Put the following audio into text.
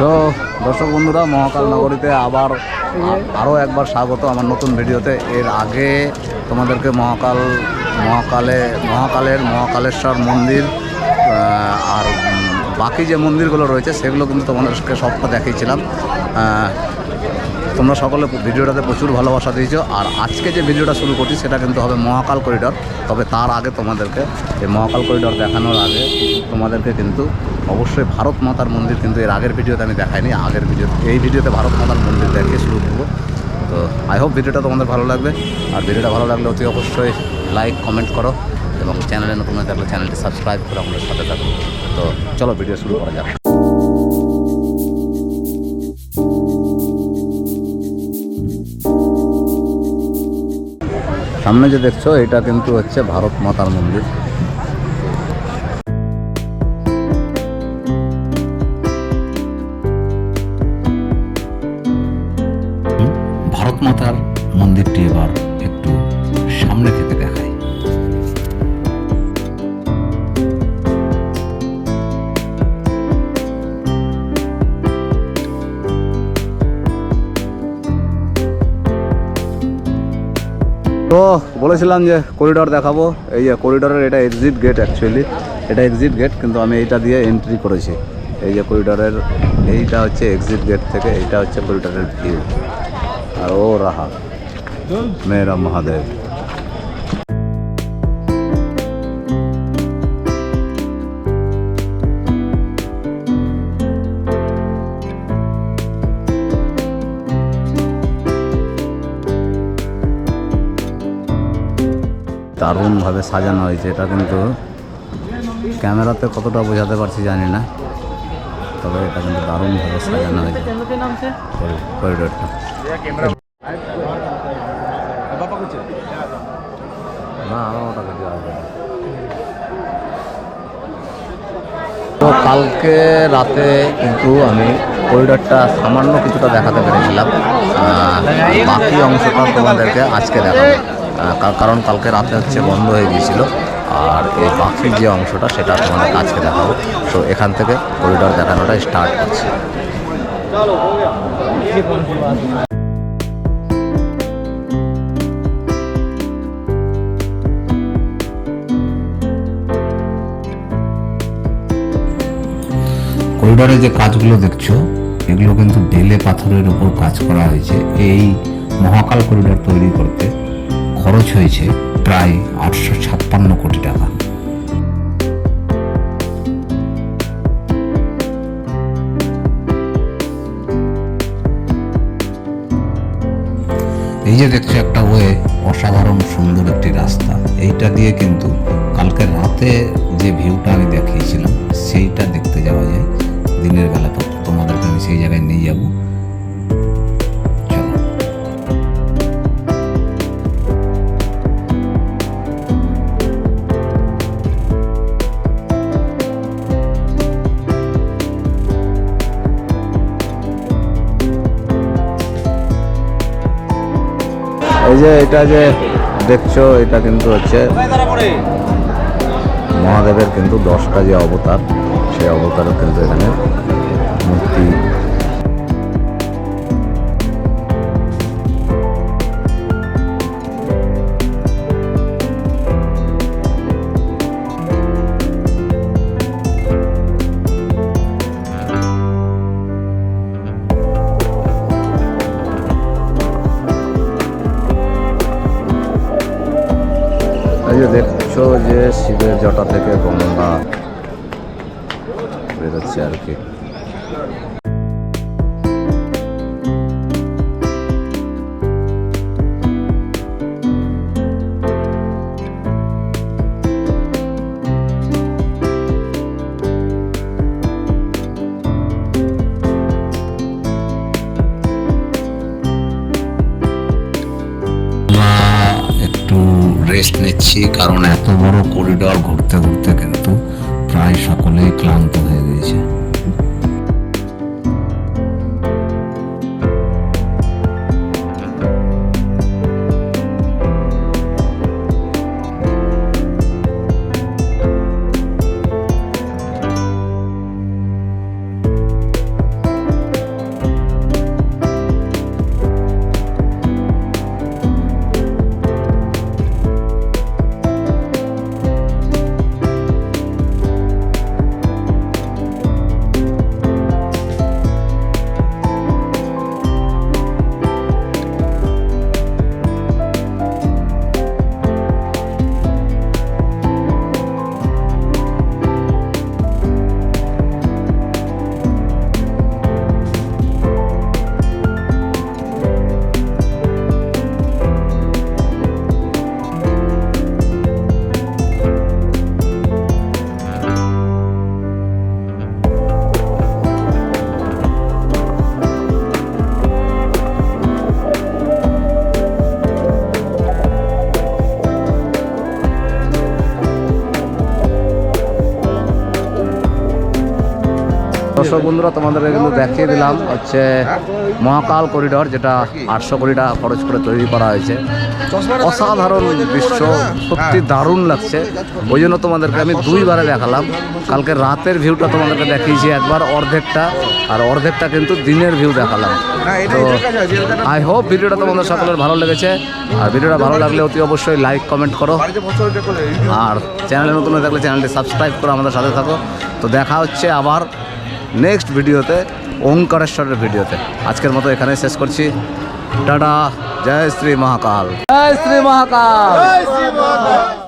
তো দর্শক বন্ধুরা, মহাকাল নগরীতে আবার আরও একবার স্বাগত আমার নতুন ভিডিওতে। এর আগে তোমাদেরকে মহাকাল, মহাকালে, মহাকালের মহাকালেশ্বর মন্দির আর বাকি যে মন্দিরগুলো রয়েছে, সেগুলো কিন্তু তোমাদেরকে সবটা দেখিয়েছিলাম। তোমরা সকলে ভিডিওটাতে প্রচুর ভালোবাসা দিয়েছ। আর আজকে যে ভিডিওটা শুরু করছি, সেটা কিন্তু হবে মহাকাল করিডর। তবে তার আগে তোমাদেরকে এই মহাকাল করিডর দেখানোর আগে তোমাদেরকে কিন্তু অবশ্যই ভারত মাতার মন্দির কিন্তু এর আগের ভিডিওতে আমি দেখাইনি। আগের ভিডিও, এই ভিডিওতে ভারত মাতার মন্দির দেখিয়ে শুরু করব। তো আই হোপ ভিডিওটা তোমাদের ভালো লাগবে। আর ভিডিওটা ভালো লাগলে অতি অবশ্যই লাইক, কমেন্ট করো এবং চ্যানেলে নতুন থাকলে চ্যানেলটি সাবস্ক্রাইব করে আমাদের সাথে থাকো। তো চলো, ভিডিও শুরু করা যাক। সামনে যে দেখছ, এটা কিন্তু হচ্ছে ভারত মাতার মন্দির। ভারত মাতার মন্দিরটি এবার একটু সামনে থেকে তো বলেছিলাম যে করিডর দেখাবো। এই যে করিডরের এটা এক্সিট গেট অ্যাকচুয়ালি এটা এক্সিট গেট কিন্তু আমি এইটা দিয়ে এন্ট্রি করেছি। এই যে করিডরের এইটা হচ্ছে এক্সিট গেট থেকে এইটা হচ্ছে করিডরের ভিউ আর ও রাহা, মেয়েরা মহাদেব। দারুণভাবে সাজানো হয়েছে। এটা কিন্তু ক্যামেরাতে কতটা বোঝাতে পারছি জানি না, তবে এটা কিন্তু দারুণভাবে সাজানো হয়েছে। করিডোরটা। তো কালকে রাতে কিন্তু আমি করিডোরটা সামান্য কিছুটা দেখাতে পেরেছিলাম। বাকি অংশটা তোমাদেরকে আজকে দেখাবো। কারণ কালকে রাতে হচ্ছে বন্ধ হয়ে গিয়েছিল। আর এই বাকি যে অংশটা, সেটা তোমাদেরকে আজকে দেখাবো। তো এখান থেকে করিডোর দেখানোটা স্টার্ট করছি। করিডোরে যে কাজগুলো দেখছ, এগুলো কিন্তু বেলে পাথরের উপর কাজ করা হয়েছে। এই মহাকাল করিডোর তৈরি করতে খরচ হয়েছে প্রায় আটশো ছাপ্পান্ন কোটি টাকা। এই যে দেখছ একটা ওয়ে, অসাধারণ সুন্দর একটি রাস্তা। এইটা দিয়ে কিন্তু কালকে রাতে যে ভিউটা আমি দেখিয়েছিলাম, সেইটা দেখতে যাওয়া যায়। দিনের বেলা তো তোমাদেরকে আমি সেই জায়গায় নিয়ে যাব। এই যে এটা যে দেখছ, এটা কিন্তু হচ্ছে মহাদেবের কিন্তু দশটা যে অবতার, সেই অবতারও কিন্তু এখানে মূর্তি যে দেখছ যে শিবের জটা থেকে গঙ্গা বেরোচ্ছে আর কি। রেস্ট নিচ্ছি কারণ এত বড় করিডর ঘুরতে ঘুরতে কিন্তু প্রায় সকলেই ক্লান্ত হয়ে গেছে দর্শক বন্ধুরা তোমাদেরকে কিন্তু দেখিয়ে দিলাম হচ্ছে মহাকাল করিডর, যেটা আটশো কোটি টাকা খরচ করে তৈরি করা হয়েছে। অসাধারণ দৃশ্য, সত্যি দারুণ লাগছে। ওই জন্য তোমাদেরকে আমি দুইবারে দেখালাম। কালকে রাতের ভিউটা তোমাদেরকে দেখিয়েছি একবার, অর্ধেকটা, আর অর্ধেকটা কিন্তু দিনের ভিউ দেখালাম। তো আই হোপ ভিডিওটা তোমাদের সকলের ভালো লেগেছে। আর ভিডিওটা ভালো লাগলে অতি অবশ্যই লাইক কমেন্ট করো। আর চ্যানেলে নতুন থাকলে চ্যানেলটি সাবস্ক্রাইব করে আমাদের সাথে থাকো। তো দেখা হচ্ছে আবার নেক্সট ভিডিওতে ওঙ্কারেশ্বরের ভিডিওতে। আজকের মতো এখানে শেষ করছি। টাটা জয় শ্রী মহাকাল। জয় শ্রী মহাকাল।